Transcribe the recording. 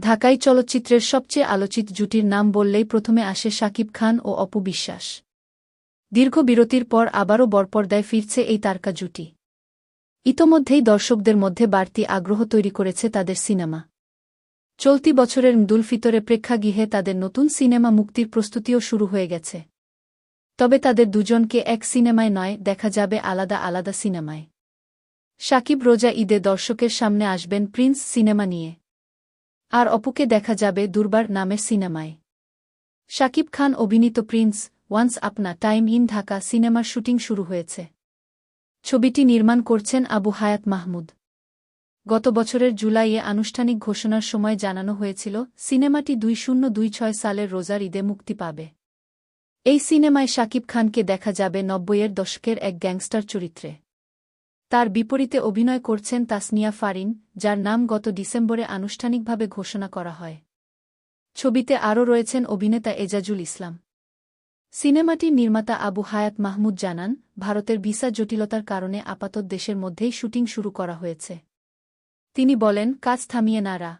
ঢাকাই চলচ্চিত্রের সবচেয়ে আলোচিত জুটির নাম বললেই প্রথমে আসে শাকিব খান ও অপু বিশ্বাস। দীর্ঘ বিরতির পর আবারও বরপর্দায় ফিরছে এই তারকা জুটি। ইতোমধ্যেই দর্শকদের মধ্যে বাড়তি আগ্রহ তৈরি করেছে তাদের সিনেমা। চলতি বছরের মদুল ফিতরে প্রেক্ষাগৃহে তাদের নতুন সিনেমা মুক্তির প্রস্তুতিও শুরু হয়ে গেছে। তবে তাদের দুজনকে এক সিনেমায় নয়, দেখা যাবে আলাদা আলাদা সিনেমায়। সাকিব রোজা ঈদে দর্শকের সামনে আসবেন প্রিন্স সিনেমা নিয়ে। আর অপুকে দেখা যাবে দুর্বার নামের সিনেমায়। শাকিব খান অভিনীত Prince, once upon a time in Dhaka সিনেমার শুটিং শুরু হয়েছে। ছবিটি নির্মাণ করছেন আবু হায়াত মাহমুদ। গত বছরের জুলাইয়ে আনুষ্ঠানিক ঘোষণার সময় জানানো হয়েছিল, সিনেমাটি দুই শূন্য দুই ছয় সালের রোজার ঈদে মুক্তি পাবে। এই সিনেমায় শাকিব খানকে দেখা যাবে নব্বইয়ের দশকের এক গ্যাংস্টার চরিত্রে। তার বিপরীতে অভিনয় করছেন তাসনিয়া ফারিন, যার নাম গত ডিসেম্বরে আনুষ্ঠানিকভাবে ঘোষণা করা হয়। ছবিতে আরও রয়েছেন অভিনেতা এজাজুল ইসলাম। সিনেমাটির নির্মাতা আবু হায়াত মাহমুদ জানান, ভারতের ভিসা জটিলতার কারণে আপাতত দেশের মধ্যেই শুটিং শুরু করা হয়েছে। তিনি বলেন, কাজ থামিয়ে নারা